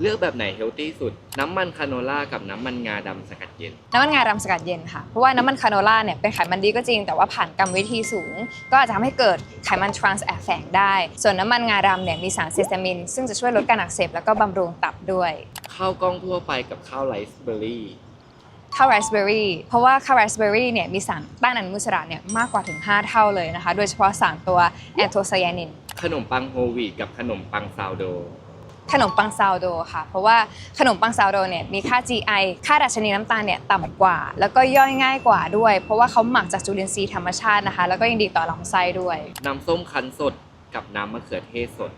เลือกแบบไหนเฮลตี้สุด น้ำมันคาโนล่ากับน้ำมันงาดำสกัดเย็น น้ำมันงาดำสกัดเย็นค่ะ เพราะว่าน้ำมันคาโนล่าเนี่ยเป็นไขมันดีก็จริง แต่ว่าผ่านกรรมวิธีสูง ก็อาจจะทำให้เกิดไขมันทรานส์แอบแฝงได้ ส่วนน้ำมันงาดำเนี่ยมีสารเซซามิน ซึ่งจะช่วยลดการอักเสบแล้วก็บำรุงตับด้วย ข้าวกล้องทั่วไปกับข้าวไรซ์เบอร์รี่ ข้าวไรซ์เบอร์รี่ เพราะว่าข้าวไรซ์เบอร์รี่เนี่ยมีสารต้านอนุมูลอิสระเนี่ยมากกว่าถึง 5 เท่าเลยนะคะ โดยเฉพาะสารตัวแอนโทไซยานิน ขนมปังโฮลวีตกับขนมปังซาวโด ขนมปังซาวโดค่ะ เพราะว่าขนมปังซาวโดเนี่ยมีค่า GI ค่าดัชนีน้ำตาลเนี่ยต่ำกว่า แล้วก็ย่อยง่ายกว่าด้วย เพราะว่าเขาหมักจากจุลินทรีย์ธรรมชาตินะคะ แล้วก็ยังดีต่อลำไส้ด้วย น้ำส้มคั้นสดกับน้ำมะเขือเทศสด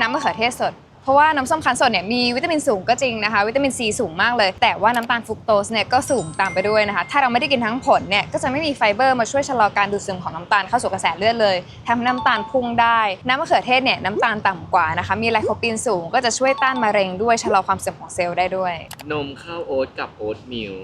น้ำมะเขือเทศสด เพราะว่าน้ำส้มคั้นสดเนี่ยมีวิตามินสูงก็จริงนะคะ วิตามินซีสูงมากเลย แต่ว่าน้ำตาลฟรุกโตสเนี่ยก็สูงตามไปด้วยนะคะ ถ้าเราไม่ได้กินทั้งผลเนี่ยก็จะไม่มีไฟเบอร์มาช่วยชะลอการดูดซึมของน้ำตาลเข้าสู่กระแสเลือดเลยทำให้น้ำตาลพุ่งได้ น้ำมะเขือเทศเนี่ยน้ำตาลต่ำกว่านะคะ มีไลโคปีนสูงก็จะช่วยต้านมะเร็งด้วยชะลอความเสื่อมของเซลล์ได้ด้วย นมข้าวโอ๊ตกับโอ๊ตมิล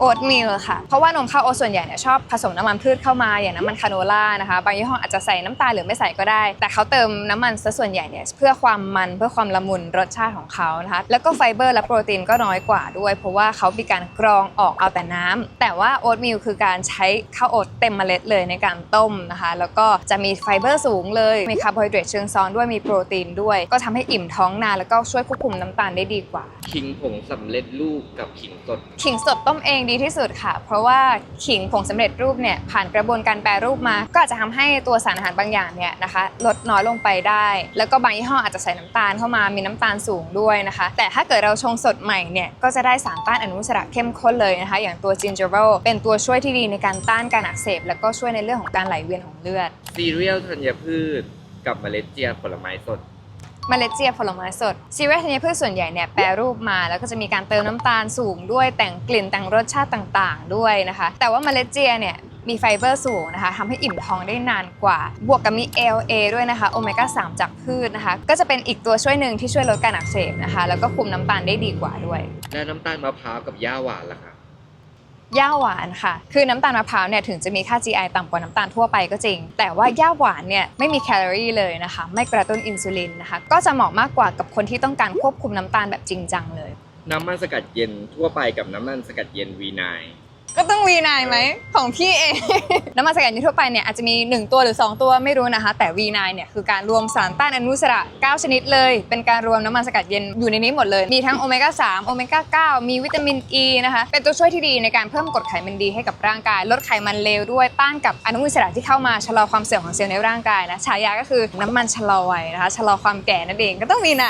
โอ๊ตมิลค่ะ เพราะว่านมข้าวโอ๊ตส่วนใหญ่เนี่ยชอบผสมน้ำมันพืชเข้ามาอย่างน้ำมันคาโนล่านะคะ บางยี่ห้ออาจจะใส่น้ำตาลหรือไม่ใส่ก็ได้ แต่เขาเติมน้ำมันซะส่วนใหญ่เนี่ยเพื่อความมันเพื่อความละมุนรสชาติของเขานะคะ แล้วก็ไฟเบอร์และโปรตีนก็น้อยกว่าด้วย เพราะว่าเขามีการกรองออกเอาแต่น้ำแต่ว่าโอ๊ตมิลคือการใช้ข้าวโอ๊ตเต็มเมล็ดเลยในการต้มนะคะ แล้วก็จะมีไฟเบอร์สูงเลย มีคาร์โบไฮเดรตเชิงซ้อนด้วยมีโปรตีนด้วย ก็ทำให้อิ่มท้องนานแล้วก็ช่วยควบคุมน้ำตาลได้ดีกว่า ขิงผงสำเร็จรูปกับขิงสด ขิงสดต้มเองดีที่สุดค่ะ เพราะว่าขิงผงสำเร็จรูปเนี่ยผ่านกระบวนการแปรรูปมา ก็อาจจะทำให้ตัวสารอาหารบางอย่างเนี่ยนะคะลดน้อยลงไปได้ แล้วก็บางยี่ห้ออาจจะใส่น้ำตาลเข้ามามีน้ำตาลสูงด้วยนะคะ แต่ถ้าเกิดเราชงสดใหม่เนี่ยก็จะได้สารต้านอนุมูลอิสระเข้มข้นเลยนะคะ อย่างตัว gingerol เป็นตัวช่วยที่ดีในการต้านการอักเสบ แล้วก็ช่วยในเรื่องของการไหลเวียนของเลือดซีเรียลธัญพืชกับเมล็ดเจียผลไม้สด เมล็ดเจียผลไม้สดซีเรียลธัญพืชส่วนใหญ่เนี่ยแปรรูปมาแล้วก็จะมีการเติมน้ำตาลสูงด้วยแต่งกลิ่นแต่งรสชาติต่างๆ ด้วยนะคะ แต่ว่าเมล็ดเจียเนี่ยมีไฟเบอร์สูงนะคะทำให้อิ่มท้องได้นานกว่า บวกกับมี LA ด้วยนะคะโอเมก้า3 จากพืชนะคะ ก็จะเป็นอีกตัวช่วยหนึ่งที่ช่วยลดการอักเสบนะคะ แล้วก็คุมน้ำตาลได้ดีกว่าด้วย และน้ำตาลมะพร้าวกับย่าหวานล่ะคะ ย่าหวานค่ะ คือน้ำตาลมะพร้าวเนี่ยถึงจะมีค่า GI ต่ำกว่าน้ำตาลทั่วไปก็จริง แต่ว่าย่าหวานเนี่ยไม่มีแคลอรี่เลยนะคะ ไม่กระตุ้นอินซูลินนะคะ ก็จะเหมาะมากกว่ากับคนที่ต้องการควบคุมน้ำตาลแบบจริงจังเลย น้ำมันสกัดเย็นทั่วไปกับน้ำมันสกัดเย็น V9 ก็ต้องวีนายไหมของพี่เอง น้ำมันสกัดเย็นทั่วไปเนี่ยอาจจะมี 1 ตัวหรือ 2 ตัวไม่รู้นะคะ แต่ V9 เนี่ยคือการรวมสารต้านอนุมูลอิสระ 9 ชนิดเลย เป็นการรวมน้ำมันสกัดเย็นอยู่ในนี้หมดเลย มีทั้งโอเมก้า3โอเมก้า9มีวิตามินอ e ีนะคะ เป็นตัวช่วยที่ดีในการเพิ่มกรดไขมันดีให้กับร่างกาย ลดไขมันเลวด้วยต้านกับอนุมูลอิสระที่เข้ามาชะลอความเสื่อมของเซลล์ในร่างกายนะฉายาก็คือน้ำมันชะลอวัยนะคะชะลอความแก่นั่นเองก็ต้อง V9